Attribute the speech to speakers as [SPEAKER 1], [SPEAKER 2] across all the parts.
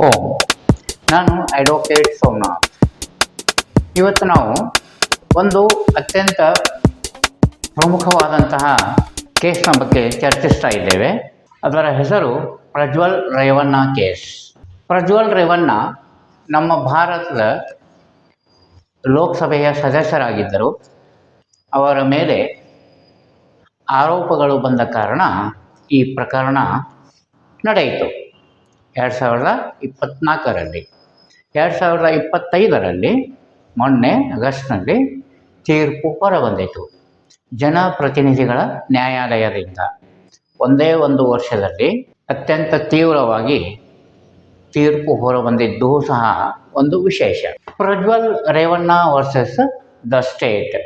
[SPEAKER 1] ಓ, ನಾನು ಅಡ್ವೊಕೇಟ್ ಸೋಮನಾಥ್. ಇವತ್ತು ನಾವು ಒಂದು ಅತ್ಯಂತ ಪ್ರಮುಖವಾದಂತಹ ಕೇಸ್ನ ಬಗ್ಗೆ ಚರ್ಚಿಸ್ತಾ ಇದ್ದೇವೆ. ಅದರ ಹೆಸರು ಪ್ರಜ್ವಲ್ ರೇವಣ್ಣ ಕೇಸ್. ಪ್ರಜ್ವಲ್ ರೇವಣ್ಣ ನಮ್ಮ ಭಾರತದ ಲೋಕಸಭೆಯ ಸದಸ್ಯರಾಗಿದ್ದರು. ಅವರ ಮೇಲೆ ಆರೋಪಗಳು ಬಂದ ಕಾರಣ ಈ ಪ್ರಕರಣ ನಡೆಯಿತು. ಎರಡು ಸಾವಿರದ ಇಪ್ಪತ್ತ್ನಾಲ್ಕರಲ್ಲಿ ಎರಡು ಸಾವಿರದ ಇಪ್ಪತ್ತೈದರಲ್ಲಿ ಮೊನ್ನೆ ಆಗಸ್ಟ್ನಲ್ಲಿ ತೀರ್ಪು ಹೊರಬಂದಿತು. ಜನಪ್ರತಿನಿಧಿಗಳ ನ್ಯಾಯಾಲಯದಿಂದ. ಒಂದೇ ಒಂದು ವರ್ಷದಲ್ಲಿ ಅತ್ಯಂತ ತೀವ್ರವಾಗಿ ತೀರ್ಪು ಹೊರಬಂದಿದ್ದು ಸಹ ಒಂದು ವಿಶೇಷ. Prajwal Revanna versus the state.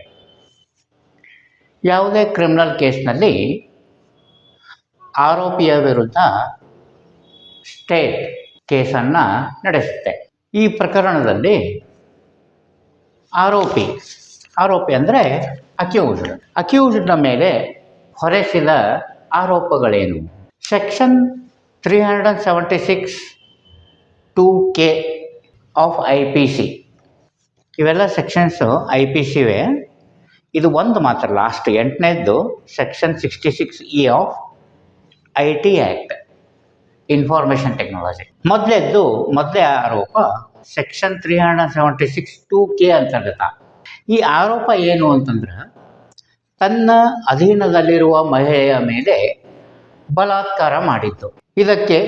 [SPEAKER 1] ಯಾವುದೇ ಕ್ರಿಮಿನಲ್ ಕೇಸ್ನಲ್ಲಿ ಆರೋಪಿಯ ವಿರುದ್ಧ ಸ್ಟೇಟ್ ಕೇಸನ್ನು ನಡೆಸುತ್ತೆ. ಈ ಪ್ರಕರಣದಲ್ಲಿ ಆರೋಪಿ ಆರೋಪಿ ಅಂದರೆ ಅಕ್ಯೂಸ್ಡ್. ಅಕ್ಯೂಸ್ಡ್ನ ಮೇಲೆ ಹೊರೆಸಿದ ಆರೋಪಗಳೇನು? Section three hundred and seventy six two K of I P C. ಇವೆಲ್ಲ ಸೆಕ್ಷನ್ಸು ಐ ಪಿ ಸಿವೆ ಇದು ಒಂದು ಮಾತ್ರ, last, ಎಂಟನೇದ್ದು section sixty six E of I T act information technology ಮೊದಲೆದ್ದು, ಮೊದಲೇ ಆರೋಪ section three hundred seventy six to K ಅಂತರ್ಗತ ಈ ಆರೋಪ ಏನು ಅಂತಂದ್ರೆ, ತನ್ನ ಅಧೀನದಲ್ಲಿರುವ ಮಹಿಳೆಯ ಮೇಲೆ ಬಲಾತ್ಕಾರ ಮಾಡಿದ್ದು. ಇದಕ್ಕೆ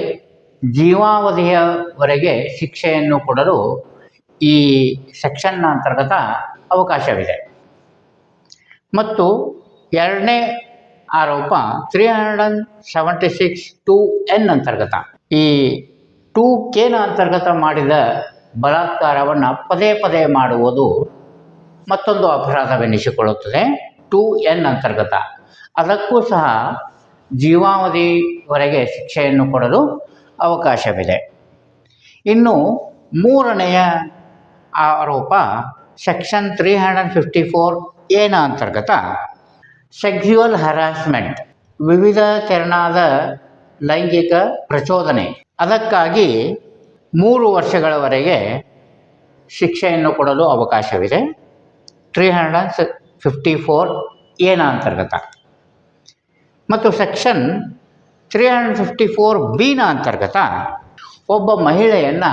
[SPEAKER 1] ಜೀವಾವಧಿಯವರೆಗೆ ಶಿಕ್ಷೆಯನ್ನು ಕೊಡಲು ಈ ಸೆಕ್ಷನ್ ಅಂತರ್ಗತ ಅವಕಾಶವಿದೆ. ಮತ್ತು ಎರಡನೇ ಆರೋಪ three hundred and seventy six two N ಅಂತರ್ಗತ. ಈ ಟೂ ಕೆನ ಅಂತರ್ಗತ ಮಾಡಿದ ಬಲಾತ್ಕಾರವನ್ನು ಪದೇ ಪದೇ ಮಾಡುವುದು ಮತ್ತೊಂದು ಅಪರಾಧವೆನಿಸಿಕೊಳ್ಳುತ್ತದೆ. ಟೂ ಎನ್ ಅಂತರ್ಗತ. ಅದಕ್ಕೂ ಸಹ ಜೀವಾವಧಿವರೆಗೆ ಶಿಕ್ಷೆಯನ್ನು ಕೊಡಲು ಅವಕಾಶವಿದೆ. ಇನ್ನು ಮೂರನೆಯ ಆರೋಪ section three hundred fifty four ಎನ ಅಂತರ್ಗತ. ಸೆಕ್ಸ್ಯುವಲ್ ಹರಾಸ್ಮೆಂಟ್ ವಿವಿಧ ತೆರನಾದ ಲೈಂಗಿಕ ಪ್ರಚೋದನೆ. ಅದಕ್ಕಾಗಿ ಮೂರು ವರ್ಷಗಳವರೆಗೆ ಶಿಕ್ಷೆಯನ್ನು ಕೊಡಲು ಅವಕಾಶವಿದೆ. ತ್ರೀ ಹಂಡ್ರೆಡ್ ಫಿಫ್ಟಿ ಫೋರ್ ಎನ ಅಂತರ್ಗತ ಮತ್ತು section three hundred fifty four ಬಿನ ಅಂತರ್ಗತ ಒಬ್ಬ ಮಹಿಳೆಯನ್ನು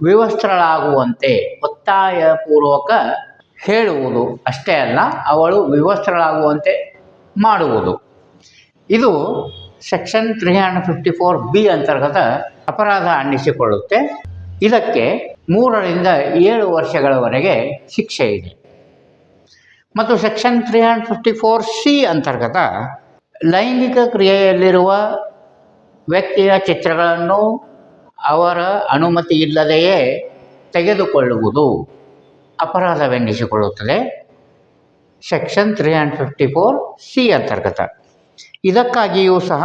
[SPEAKER 1] ವಿವಸ್ತ್ರಳಾಗುವಂತೆ ಒತ್ತಾಯಪೂರ್ವಕ ಹೇಳುವುದು ಅಷ್ಟೇ ಅಲ್ಲ, ಅವಳು ವಿವಸ್ತ್ರಳಾಗುವಂತೆ ಮಾಡುವುದು. ಇದು section three hundred fifty four B ಅಂತರ್ಗತ ಅಪರಾಧ ಅನ್ನಿಸಿಕೊಳ್ಳುತ್ತೆ. ಇದಕ್ಕೆ ಮೂರರಿಂದ ಏಳು ವರ್ಷಗಳವರೆಗೆ ಶಿಕ್ಷೆ ಇದೆ. ಮತ್ತು section three hundred fifty four C ಅಂತರ್ಗತ ಲೈಂಗಿಕ ಕ್ರಿಯೆಯಲ್ಲಿರುವ ವ್ಯಕ್ತಿಯ ಚಿತ್ರಗಳನ್ನು ಅವರ ಅನುಮತಿ ಇಲ್ಲದೆಯೇ ತೆಗೆದುಕೊಳ್ಳುವುದು. ಅಪರಾಧವೆನ್ನಿಸಿಕೊಳ್ಳುತ್ತದೆ section three and fifty four C ಅಂತರ್ಗತ. ಇದಕ್ಕಾಗಿಯೂ ಸಹ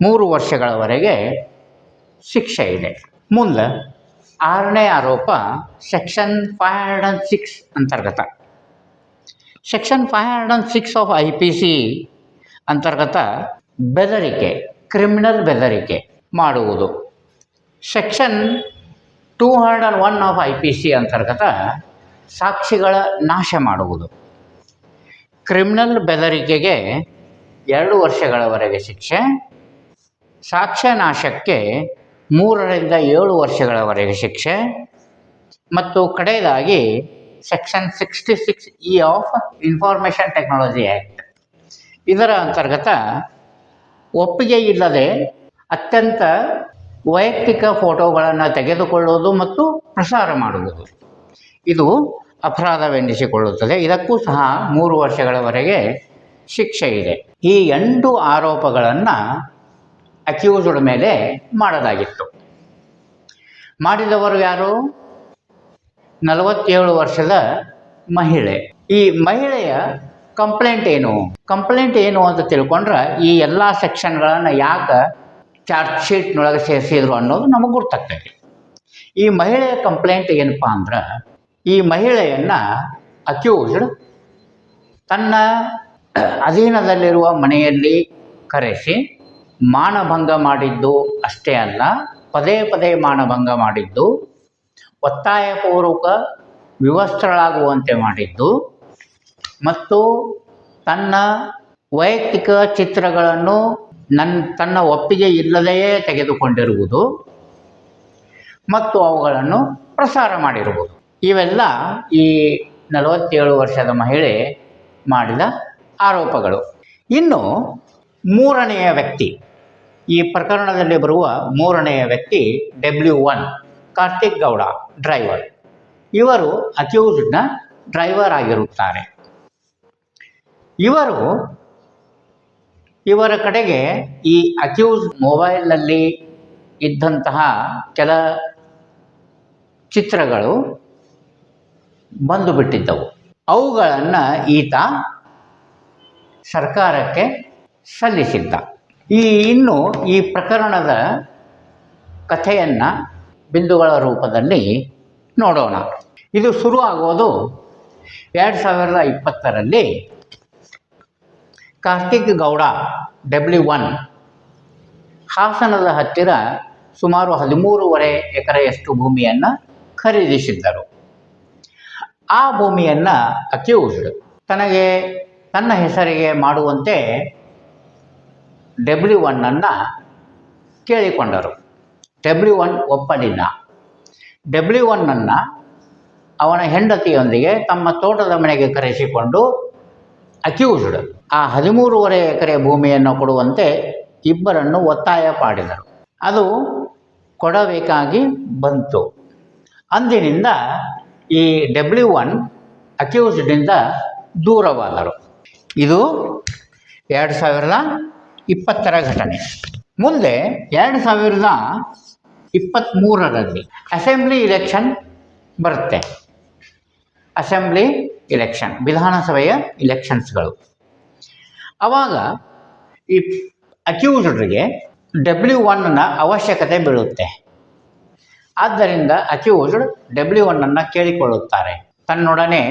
[SPEAKER 1] ಮೂರು ವರ್ಷಗಳವರೆಗೆ ಶಿಕ್ಷೆ ಇದೆ. ಮುಂದೆ ಆರನೇ ಆರೋಪ section five hundred and six ಅಂತರ್ಗತ. Section five hundred and six of I P C ಅಂತರ್ಗತ ಬೆದರಿಕೆ ಕ್ರಿಮಿನಲ್ ಬೆದರಿಕೆ ಮಾಡುವುದು. Section two hundred and one of I P C ಅಂತರ್ಗತ ಸಾಕ್ಷಿಗಳ ನಾಶ ಮಾಡುವುದು. ಕ್ರಿಮಿನಲ್ ಬೆದರಿಕೆಗೆ ಎರಡು ವರ್ಷಗಳವರೆಗೆ ಶಿಕ್ಷೆ, ಸಾಕ್ಷ್ಯ ನಾಶಕ್ಕೆ ಮೂರರಿಂದ ಏಳು ವರ್ಷಗಳವರೆಗೆ ಶಿಕ್ಷೆ ಮತ್ತು ಕಡೆಯದಾಗಿ section sixty six E of information technology act ಇದರ ಅಂತರ್ಗತ ಒಪ್ಪಿಗೆ ಇಲ್ಲದೆ ಅತ್ಯಂತ ವೈಯಕ್ತಿಕ ಫೋಟೋಗಳನ್ನು ತೆಗೆದುಕೊಳ್ಳುವುದು ಮತ್ತು ಪ್ರಸಾರ ಮಾಡುವುದು. ಇದು ಅಪರಾಧವೆನ್ನಿಸಿಕೊಳ್ಳುತ್ತದೆ ಇದಕ್ಕೂ ಸಹ ಮೂರು ವರ್ಷಗಳವರೆಗೆ ಶಿಕ್ಷೆ ಇದೆ. ಈ ಎಂಟು ಆರೋಪಗಳನ್ನು ಅಕ್ಯೂಸ್ಡ್ ಮೇಲೆ ಮಾಡಲಾಗಿತ್ತು. ಮಾಡಿದವರು ಯಾರು? ನಲವತ್ತೇಳು ವರ್ಷದ ಮಹಿಳೆ. ಈ ಮಹಿಳೆಯ ಕಂಪ್ಲೇಂಟ್ ಏನು? ಕಂಪ್ಲೇಂಟ್ ಏನು ಅಂತ ತಿಳ್ಕೊಂಡ್ರೆ ಈ ಎಲ್ಲ ಸೆಕ್ಷನ್ಗಳನ್ನು ಯಾಕೆ ಚಾರ್ಜ್ ಶೀಟ್ನೊಳಗೆ ಸೇರಿಸಿದ್ರು ಅನ್ನೋದು ನಮಗೆ ಗೊತ್ತಾಗ್ತೈತಿ ಈ ಮಹಿಳೆಯ ಕಂಪ್ಲೇಂಟ್ ಏನಪ್ಪ ಅಂದ್ರೆ ಈ ಮಹಿಳೆಯನ್ನು ಅಕ್ಯೂಸ್ಡ್ ತನ್ನ ಅಧೀನದಲ್ಲಿರುವ ಮನೆಯಲ್ಲಿ ಕರೆಸಿ ಮಾನಭಂಗ ಮಾಡಿದ್ದು ಅಷ್ಟೇ ಅಲ್ಲ, ಪದೇ ಪದೇ ಮಾನಭಂಗ ಮಾಡಿದ್ದು, ಒತ್ತಾಯಪೂರ್ವಕ ವಿವಸ್ತ್ರಳಾಗುವಂತೆ ಮಾಡಿದ್ದು ಮತ್ತು ತನ್ನ ವೈಯಕ್ತಿಕ ಚಿತ್ರಗಳನ್ನು ನನ್ನ ತನ್ನ ಒಪ್ಪಿಗೆ ಇಲ್ಲದೆಯೇ ತೆಗೆದುಕೊಂಡಿರುವುದು ಮತ್ತು ಅವುಗಳನ್ನು ಪ್ರಸಾರ ಮಾಡಿರುವುದು. ಇವೆಲ್ಲ ಈ ನಲವತ್ತೇಳು ವರ್ಷದ ಮಹಿಳೆ ಮಾಡಿದ ಆರೋಪಗಳು. ಇನ್ನು ಮೂರನೆಯ ವ್ಯಕ್ತಿ, ಈ ಪ್ರಕರಣದಲ್ಲಿ ಬರುವ ಮೂರನೆಯ ವ್ಯಕ್ತಿ W one, Karthik Gowda, driver. ಇವರು ಅಕ್ಯೂಸ್ಡ್ನ ಡ್ರೈವರ್ ಆಗಿರುತ್ತಾರೆ. ಇವರು, ಇವರ ಕಡೆಗೆ ಈ ಅಕ್ಯೂಸ್ ಮೊಬೈಲ್ನಲ್ಲಿ ಇದ್ದಂತಹ ಕೆಲ ಚಿತ್ರಗಳು ಬಂದು ಬಿಟ್ಟಿದ್ದವು ಅವುಗಳನ್ನು ಈತ ಸರ್ಕಾರಕ್ಕೆ ಸಲ್ಲಿಸಿದ್ದ. ಈ ಇನ್ನು ಈ ಪ್ರಕರಣದ ಕಥೆಯನ್ನು ಬಿಂದುಗಳ ರೂಪದಲ್ಲಿ ನೋಡೋಣ. ಇದು ಶುರು ಆಗೋದು ಎರಡು ಸಾವಿರದ ಇಪ್ಪತ್ತರಲ್ಲಿ ಕಾರ್ತಿಕ್ ಗೌಡ ಡಬ್ಲ್ಯೂ ಒನ್ ಹಾಸನದ ಹತ್ತಿರ ಸುಮಾರು ಹದಿಮೂರುವರೆ ಎಕರೆಯಷ್ಟು ಭೂಮಿಯನ್ನು ಖರೀದಿಸಿದ್ದರು. ಆ ಭೂಮಿಯನ್ನು ಅಕ್ಯೂಸ್ಡ್ ತನಗೆ ತನ್ನ ಹೆಸರಿಗೆ ಮಾಡುವಂತೆ ಡಬ್ಲ್ಯೂ ಒನ್ನನ್ನು ಕೇಳಿಕೊಂಡರು. ಡಬ್ಲ್ಯೂ ಒನ್ ಒಪ್ಪಲಿಲ್ಲ ಡಬ್ಲ್ಯೂ ಒನ್ನನ್ನು ಅವನ ಹೆಂಡತಿಯೊಂದಿಗೆ ತಮ್ಮ ತೋಟದ ಮನೆಗೆ ಕರೆಸಿಕೊಂಡು ಅಕ್ಯೂಸ್ಡ್ ಆ ಹದಿಮೂರುವರೆ ಎಕರೆ ಭೂಮಿಯನ್ನು ಕೊಡುವಂತೆ ಇಬ್ಬರನ್ನು ಒತ್ತಾಯ ಮಾಡಿದರು. ಅದು ಕೊಡಬೇಕಾಗಿ ಬಂತು. ಅಂದಿನಿಂದ ಈ ಡಬ್ಲ್ಯೂ ಒನ್ ಅಕ್ಯೂಸ್ಡಿಂದ ದೂರವಾದರು. ಇದು ಎರಡು ಸಾವಿರದ ಇಪ್ಪತ್ತರ ಘಟನೆ. ಮುಂದೆ ಎರಡು ಸಾವಿರದ ಇಪ್ಪತ್ತ್ಮೂರರಲ್ಲಿ ಅಸೆಂಬ್ಲಿ ಇಲೆಕ್ಷನ್ ಬರುತ್ತೆ. ಅಸೆಂಬ್ಲಿ ಇಲೆಕ್ಷನ್ ವಿಧಾನಸಭೆಯ ಇಲೆಕ್ಷನ್ಸ್ಗಳು ಆವಾಗ ಈ ಅಕ್ಯೂಸ್ಡ್ರಿಗೆ ಡಬ್ಲ್ಯೂ ಒನ್ನ ಅವಶ್ಯಕತೆ ಬೀಳುತ್ತೆ. ಆದ್ದರಿಂದ ಅಕ್ಯೂಸ್ಡ್ ಡಬ್ಲ್ಯೂ ಒನ್ನನ್ನು ಕೇಳಿಕೊಳ್ಳುತ್ತಾರೆ. ತನ್ನೊಡನೆ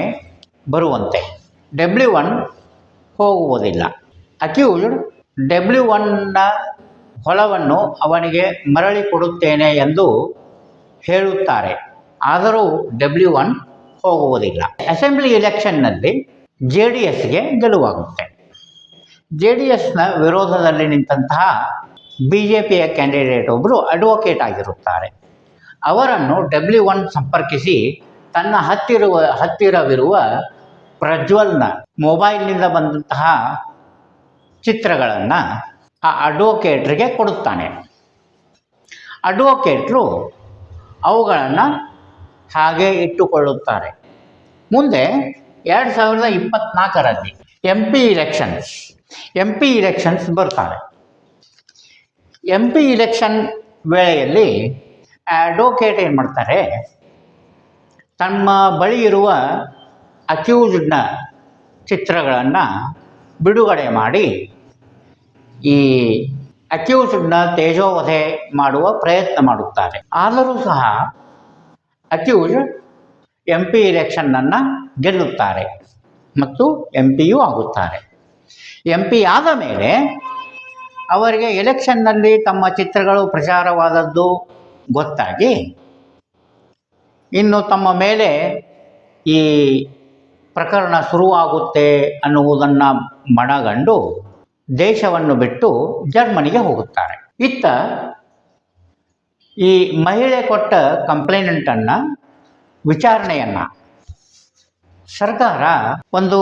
[SPEAKER 1] ಬರುವಂತೆ. ಡಬ್ಲ್ಯೂ ಒನ್ ಹೋಗುವುದಿಲ್ಲ. ಅಕ್ಯೂಸ್ಡ್ ಡಬ್ಲ್ಯೂ ಒನ್ನ ಹೊಲವನ್ನು ಅವನಿಗೆ ಮರಳಿ ಕೊಡುತ್ತೇನೆ ಎಂದು ಹೇಳುತ್ತಾರೆ. ಆದರೂ ಡಬ್ಲ್ಯೂ ಒನ್ ಹೋಗುವುದಿಲ್ಲ. ಅಸೆಂಬ್ಲಿ ಎಲೆಕ್ಷನ್ನಲ್ಲಿ ಜೆ ಡಿ ಎಸ್ಗೆ ಗೆಲುವಾಗುತ್ತೆ. ಜೆ ಡಿ ಎಸ್ನ ವಿರೋಧದಲ್ಲಿ ನಿಂತಹ ಬಿ ಜೆ ಪಿಯ ಕ್ಯಾಂಡಿಡೇಟ್ ಒಬ್ಬರು ಅಡ್ವೊಕೇಟ್ ಆಗಿರುತ್ತಾರೆ. ಅವರನ್ನು ಡಬ್ಲ್ಯೂ ಒನ್ ಸಂಪರ್ಕಿಸಿ ತನ್ನ ಹತ್ತಿರುವ, ಹತ್ತಿರವಿರುವ ಪ್ರಜ್ವಲ್ನ ಮೊಬೈಲ್ನಿಂದ ಬಂದಂತಹ ಚಿತ್ರಗಳನ್ನು ಆ ಅಡ್ವೊಕೇಟ್ರಿಗೆ ಕೊಡುತ್ತಾನೆ. ಅಡ್ವೊಕೇಟ್ರು ಅವುಗಳನ್ನು ಹಾಗೆ ಇಟ್ಟುಕೊಳ್ಳುತ್ತಾರೆ. ಮುಂದೆ ಎರಡು ಸಾವಿರದ ಇಪ್ಪತ್ತ್ನಾಲ್ಕರಲ್ಲಿ M P elections M P elections ಬರ್ತಾರೆ. ಎಂ ಪಿ ಇಲೆಕ್ಷನ್ ವೇಳೆಯಲ್ಲಿ ಅಡ್ವೊಕೇಟ್ ಏನು ಮಾಡ್ತಾರೆ? ತಮ್ಮ ಬಳಿ ಇರುವ ಅಕ್ಯೂಸ್ಡ್ನ ಚಿತ್ರಗಳನ್ನು ಬಿಡುಗಡೆ ಮಾಡಿ, ಈ ಅಕ್ಯೂಸ್ಡ್ನ ತೇಜೋವಧೆ ಮಾಡುವ ಪ್ರಯತ್ನ ಮಾಡುತ್ತಾರೆ. ಆದರೂ ಸಹ ಅಕ್ಯೂಸ್ ಎಂ ಪಿ ಎಲೆಕ್ಷನ್ನನ್ನು ಗೆಲ್ಲುತ್ತಾರೆ ಮತ್ತು ಎಂ ಪಿಯೂ ಆಗುತ್ತಾರೆ. ಎಂ ಪಿ ಆದ ಮೇಲೆ ಅವರಿಗೆ ಎಲೆಕ್ಷನ್ನಲ್ಲಿ ತಮ್ಮ ಚಿತ್ರಗಳು ಪ್ರಚಾರವಾದದ್ದು ಗೊತ್ತಾಗಿ. ಇನ್ನು ತಮ್ಮ ಮೇಲೆ ಈ ಪ್ರಕರಣ ಶುರುವಾಗುತ್ತೆ ಅನ್ನುವುದನ್ನು ಮನಗಂಡು ದೇಶವನ್ನು ಬಿಟ್ಟು ಜರ್ಮನಿಗೆ ಹೋಗುತ್ತಾರೆ. ಇತ್ತ ಈ ಮಹಿಳೆ ಕೊಟ್ಟ ಕಂಪ್ಲೇನೆಂಟನ್ನು, ವಿಚಾರಣೆಯನ್ನು ಸರ್ಕಾರ ಒಂದು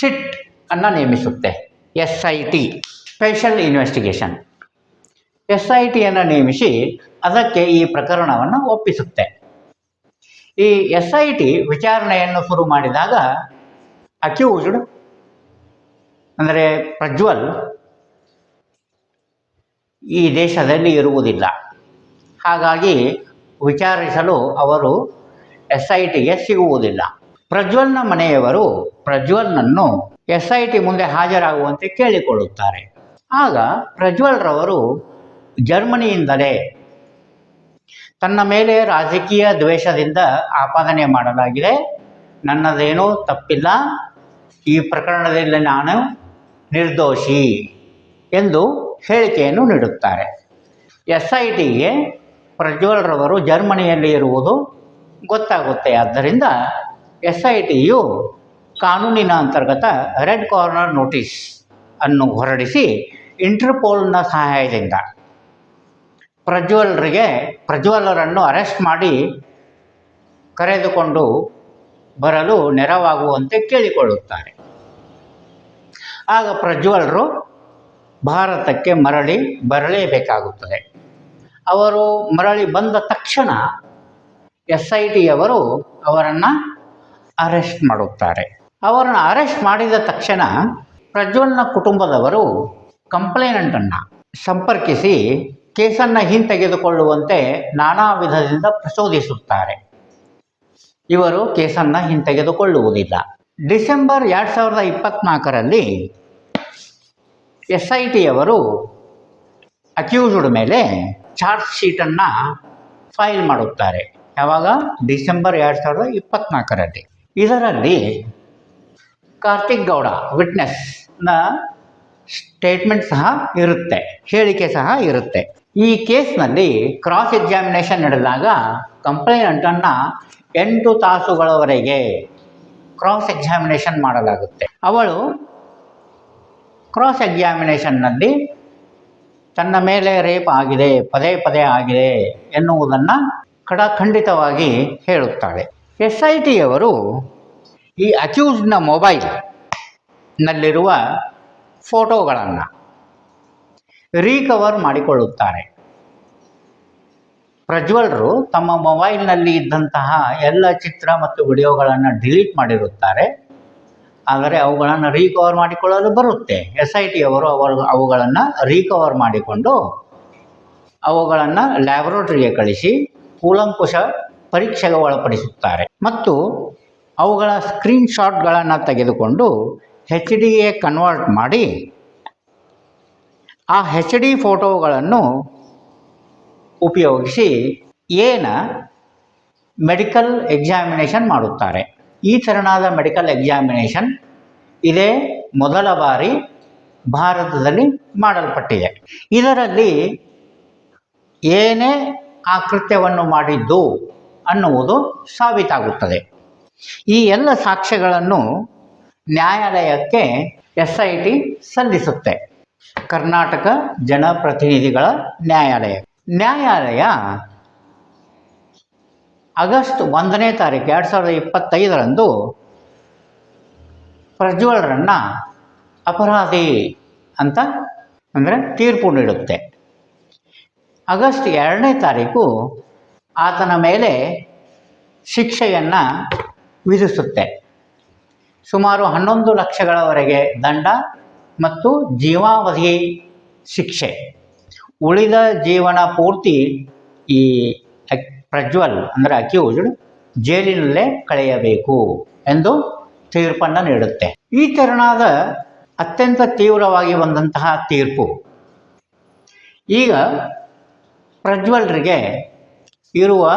[SPEAKER 1] ಸಿಟ್ ಅನ್ನು ನೇಮಿಸುತ್ತೆ, S I T, special investigation. S I ಟಿಯನ್ನು ನೇಮಿಸಿ ಅದಕ್ಕೆ ಈ ಪ್ರಕರಣವನ್ನು ಒಪ್ಪಿಸುತ್ತೆ. ಈ ಎಸ್ ಐ ಟಿ ವಿಚಾರಣೆಯನ್ನು ಶುರು ಮಾಡಿದಾಗ ಅಕ್ಯೂಸ್ಡ್, ಅಂದರೆ ಪ್ರಜ್ವಲ್, ಈ ದೇಶದಲ್ಲಿ ಇರುವುದಿಲ್ಲ. ಹಾಗಾಗಿ ವಿಚಾರಿಸಲು ಅವರು ಎಸ್ ಐ ಟಿಗೆ ಸಿಗುವುದಿಲ್ಲ. ಪ್ರಜ್ವಲ್ನ ಮನೆಯವರು ಪ್ರಜ್ವಲ್ನನ್ನು ಎಸ್ ಐ ಟಿ ಮುಂದೆ ಹಾಜರಾಗುವಂತೆ ಕೇಳಿಕೊಳ್ಳುತ್ತಾರೆ. ಆಗ ಪ್ರಜ್ವಲ್ರವರು ಜರ್ಮನಿಯಿಂದಲೇ ತನ್ನ ಮೇಲೆ ರಾಜಕೀಯ ದ್ವೇಷದಿಂದ ಆಪಾದನೆ ಮಾಡಲಾಗಿದೆ. ನನ್ನದೇನೂ ತಪ್ಪಿಲ್ಲ. ಈ ಪ್ರಕರಣದಲ್ಲಿ ನಾನು ನಿರ್ದೋಷಿ ಎಂದು ಹೇಳಿಕೆಯನ್ನು ನೀಡುತ್ತಾರೆ. ಎಸ್ ಐ ಟಿಗೆ ಪ್ರಜ್ವಲ್ರವರು ಜರ್ಮನಿಯಲ್ಲಿ ಇರುವುದು ಗೊತ್ತಾಗುತ್ತೆ. ಆದ್ದರಿಂದ ಎಸ್ ಐ ಟಿಯು ಕಾನೂನಿನ ಅಂತರ್ಗತ ರೆಡ್ ಕಾರ್ನರ್ ನೋಟಿಸ್ ಅನ್ನು ಹೊರಡಿಸಿ ಇಂಟರ್ಪೋಲ್ನ ಸಹಾಯದಿಂದ ಪ್ರಜ್ವಲ್ರಿಗೆ ಪ್ರಜ್ವಲರನ್ನು ಅರೆಸ್ಟ್ ಮಾಡಿ ಕರೆದುಕೊಂಡು ಬರಲು ನೆರವಾಗುವಂತೆ ಕೇಳಿಕೊಳ್ಳುತ್ತಾರೆ. ಆಗ ಪ್ರಜ್ವಲರು ಭಾರತಕ್ಕೆ ಮರಳಿ ಬರಲೇಬೇಕಾಗುತ್ತದೆ. ಅವರು ಮರಳಿ ಬಂದ ತಕ್ಷಣ ಎಸ್ ಐ ಟಿಯವರು ಅವರನ್ನು ಅರೆಸ್ಟ್ ಮಾಡುತ್ತಾರೆ. ಅವರನ್ನು ಅರೆಸ್ಟ್ ಮಾಡಿದ ತಕ್ಷಣ ಪ್ರಜ್ವಲ್ನ ಕುಟುಂಬದವರು ಕಂಪ್ಲೇನೆಂಟನ್ನು ಸಂಪರ್ಕಿಸಿ ಕೇಸನ್ನು ಹಿಂತೆಗೆದುಕೊಳ್ಳುವಂತೆ ನಾನಾ ವಿಧದಿಂದ ಪ್ರಚೋದಿಸುತ್ತಾರೆ. ಇವರು ಕೇಸನ್ನು ಹಿಂತೆಗೆದುಕೊಳ್ಳುವುದಿಲ್ಲ. ಡಿಸೆಂಬರ್ ಎರಡು ಸಾವಿರದ ಇಪ್ಪತ್ನಾಲ್ಕರಲ್ಲಿ ಎಸ್ ಐ ಟಿಯವರು ಅಕ್ಯೂಸ್ಡ್ ಮೇಲೆ ಚಾರ್ಜ್ ಶೀಟನ್ನು ಫೈಲ್ ಮಾಡುತ್ತಾರೆ. ಯಾವಾಗ? ಡಿಸೆಂಬರ್ ಎರಡು ಸಾವಿರದ ಇಪ್ಪತ್ನಾಲ್ಕರಲ್ಲಿ. ಇದರಲ್ಲಿ ಕಾರ್ತಿಕ್ ಗೌಡ ವಿಟ್ನೆಸ್ನ ಸ್ಟೇಟ್ಮೆಂಟ್ ಸಹ ಇರುತ್ತೆ, ಹೇಳಿಕೆ ಸಹ ಇರುತ್ತೆ. ಈ ಕೇಸ್ನಲ್ಲಿ ಕ್ರಾಸ್ ಎಕ್ಸಾಮಿನೇಷನ್ ನಡೆದಾಗ ಕಂಪ್ಲೇಂಟನ್ನು ಎಂಟು ತಾಸುಗಳವರೆಗೆ ಕ್ರಾಸ್ ಎಕ್ಸಾಮಿನೇಷನ್ ಮಾಡಲಾಗುತ್ತೆ. ಅವಳು ಕ್ರಾಸ್ ಎಕ್ಸಾಮಿನೇಷನ್ನಲ್ಲಿ ತನ್ನ ಮೇಲೆ ರೇಪ್ ಆಗಿದೆ, ಪದೇ ಪದೇ ಆಗಿದೆ ಎನ್ನುವುದನ್ನು ಖಡಖಂಡಿತವಾಗಿ ಹೇಳುತ್ತಾಳೆ. ಎಸ್ ಐ ಟಿಯವರು ಈ ಅಕ್ಯೂಸ್ಡ್ನ ಮೊಬೈಲ್ನಲ್ಲಿರುವ ಫೋಟೋಗಳನ್ನು ರೀಕವರ್ ಮಾಡಿಕೊಳ್ಳುತ್ತಾರೆ. ಪ್ರಜ್ವಲ್ರು ತಮ್ಮ ಮೊಬೈಲ್ನಲ್ಲಿ ಇದ್ದಂತಹ ಎಲ್ಲ ಚಿತ್ರ ಮತ್ತು ವಿಡಿಯೋಗಳನ್ನು ಡಿಲೀಟ್ ಮಾಡಿರುತ್ತಾರೆ. ಆದರೆ ಅವುಗಳನ್ನು ರೀಕವರ್ ಮಾಡಿಕೊಳ್ಳಲು ಬರುತ್ತೆ. ಎಸ್ ಐ ಟಿ ಅವರು ಅವರು ಅವುಗಳನ್ನು ರೀಕವರ್ ಮಾಡಿಕೊಂಡು ಅವುಗಳನ್ನು ಲ್ಯಾಬೊರೇಟರಿಗೆ ಕಳಿಸಿ ಕೂಲಂಕುಷ ಪರೀಕ್ಷೆಗೆ ಒಳಪಡಿಸುತ್ತಾರೆ. ಮತ್ತು ಅವುಗಳ ಸ್ಕ್ರೀನ್ಶಾಟ್ಗಳನ್ನು ತೆಗೆದುಕೊಂಡು ಹೆಚ್ ಡಿಗೆ ಕನ್ವರ್ಟ್ ಮಾಡಿ ಆ ಹೆಚ್ ಡಿ ಫೋಟೋಗಳನ್ನು ಉಪಯೋಗಿಸಿ ಏನ ಮೆಡಿಕಲ್ ಎಕ್ಸಾಮಿನೇಷನ್ ಮಾಡುತ್ತಾರೆ. ಈ ತೆರನಾದ ಮೆಡಿಕಲ್ ಎಕ್ಸಾಮಿನೇಷನ್ ಇದೇ ಮೊದಲ ಬಾರಿ ಭಾರತದಲ್ಲಿ ಮಾಡಲ್ಪಟ್ಟಿದೆ. ಇದರಲ್ಲಿ ಏನೇ ಆ ಕೃತ್ಯವನ್ನು ಮಾಡಿದ್ದು ಅನ್ನುವುದು ಸಾಬೀತಾಗುತ್ತದೆ. ಈ ಎಲ್ಲ ಸಾಕ್ಷ್ಯಗಳನ್ನು ನ್ಯಾಯಾಲಯಕ್ಕೆ ಎಸ್ ಐ ಟಿ ಸಲ್ಲಿಸುತ್ತೆ. ಕರ್ನಾಟಕ ಜನಪ್ರತಿನಿಧಿಗಳ ನ್ಯಾಯಾಲಯ. ನ್ಯಾಯಾಲಯ ಆಗಸ್ಟ್ ಒಂದನೇ ತಾರೀಕು ಎರಡು ಸಾವಿರದ ಇಪ್ಪತ್ತೈದರಂದು ಪ್ರಜ್ವಲ್ರನ್ನು ಅಪರಾಧಿ ಅಂತ ಅಂದರೆ ತೀರ್ಪು ನೀಡುತ್ತೆ. ಆಗಸ್ಟ್ ಎರಡನೇ ತಾರೀಕು ಆತನ ಮೇಲೆ ಶಿಕ್ಷೆಯನ್ನು ವಿಧಿಸುತ್ತೆ. ಸುಮಾರು ಹನ್ನೊಂದು ಲಕ್ಷಗಳವರೆಗೆ ದಂಡ ಮತ್ತು ಜೀವಾವಧಿ ಶಿಕ್ಷೆ. ಉಳಿದ ಜೀವನ ಪೂರ್ತಿ ಈ ಪ್ರಜ್ವಲ್ ಅಂದರೆ ಅಕ್ಯೂಸ್ಡ್ ಜೈಲಿನಲ್ಲೇ ಕಳೆಯಬೇಕು ಎಂದು ತೀರ್ಪನ್ನು ನೀಡುತ್ತೆ. ಈ ತೆರನಾದ ಅತ್ಯಂತ ತೀವ್ರವಾಗಿ ಬಂದಂತಹ ತೀರ್ಪು. ಈಗ ಪ್ರಜ್ವಲ್ರಿಗೆ ಇರುವ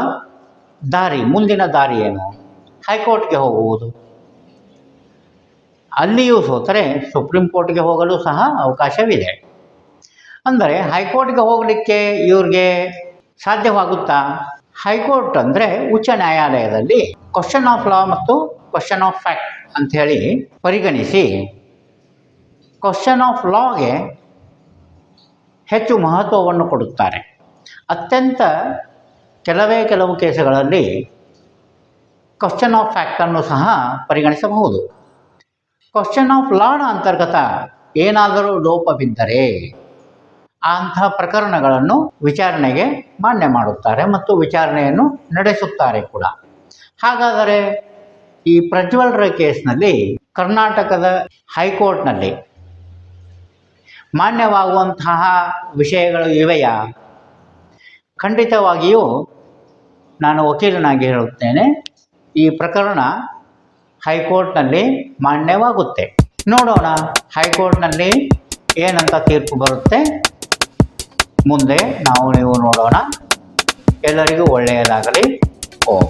[SPEAKER 1] ದಾರಿ, ಮುಂದಿನ ದಾರಿ ಏನು? ಹೈಕೋರ್ಟ್ಗೆ ಹೋಗುವುದು. ಅಲ್ಲಿಯೂ ಸೋತರೆ ಸುಪ್ರೀಂ ಕೋರ್ಟ್ಗೆ ಹೋಗಲು ಸಹ ಅವಕಾಶವಿದೆ. ಅಂದರೆ ಹೈಕೋರ್ಟ್ಗೆ ಹೋಗಲಿಕ್ಕೆ ಇವ್ರಿಗೆ ಸಾಧ್ಯವಾಗುತ್ತಾ? ಹೈಕೋರ್ಟ್ ಅಂದರೆ ಉಚ್ಚ ನ್ಯಾಯಾಲಯದಲ್ಲಿ ಕ್ವಶನ್ ಆಫ್ ಲಾ ಮತ್ತು ಕ್ವಶನ್ ಆಫ್ ಫ್ಯಾಕ್ಟ್ ಅಂಥೇಳಿ ಪರಿಗಣಿಸಿ ಕ್ವಶನ್ ಆಫ್ ಲಾಗೆ ಹೆಚ್ಚು ಮಹತ್ವವನ್ನು ಕೊಡುತ್ತಾರೆ. ಅತ್ಯಂತ ಕೆಲವೇ ಕೆಲವು ಕೇಸುಗಳಲ್ಲಿ ಕ್ವಶನ್ ಆಫ್ ಫ್ಯಾಕ್ಟನ್ನು ಸಹ ಪರಿಗಣಿಸಬಹುದು. ಕ್ವಶನ್ ಆಫ್ ಲಾನ ಅಂತರ್ಗತ ಏನಾದರೂ ಲೋಪ ಬಿದ್ದರೆ ಅಂತಹ ಪ್ರಕರಣಗಳನ್ನು ವಿಚಾರಣೆಗೆ ಮಾನ್ಯ ಮಾಡುತ್ತಾರೆ ಮತ್ತು ವಿಚಾರಣೆಯನ್ನು ನಡೆಸುತ್ತಾರೆ ಕೂಡ. ಹಾಗಾದರೆ ಈ ಪ್ರಜ್ವಲ್ರ ಕೇಸ್ನಲ್ಲಿ ಕರ್ನಾಟಕದ ಹೈಕೋರ್ಟ್ನಲ್ಲಿ ಮಾನ್ಯವಾಗುವಂತಹ ವಿಷಯಗಳು ಇವೆಯಾ? ಖಂಡಿತವಾಗಿಯೂ ನಾನು ವಕೀಲನಾಗಿ ಹೇಳುತ್ತೇನೆ, ಈ ಪ್ರಕರಣ ಹೈಕೋರ್ಟ್ನಲ್ಲಿ ಮಾನ್ಯವಾಗುತ್ತೆ. ನೋಡೋಣ ಹೈಕೋರ್ಟ್ನಲ್ಲಿ ಏನಂತ ತೀರ್ಪು ಬರುತ್ತೆ. ಮುಂದೆ ನಾವು ನೀವು ನೋಡೋಣ. ಎಲ್ಲರಿಗೂ ಒಳ್ಳೆಯದಾಗಲಿ. ಓಂ.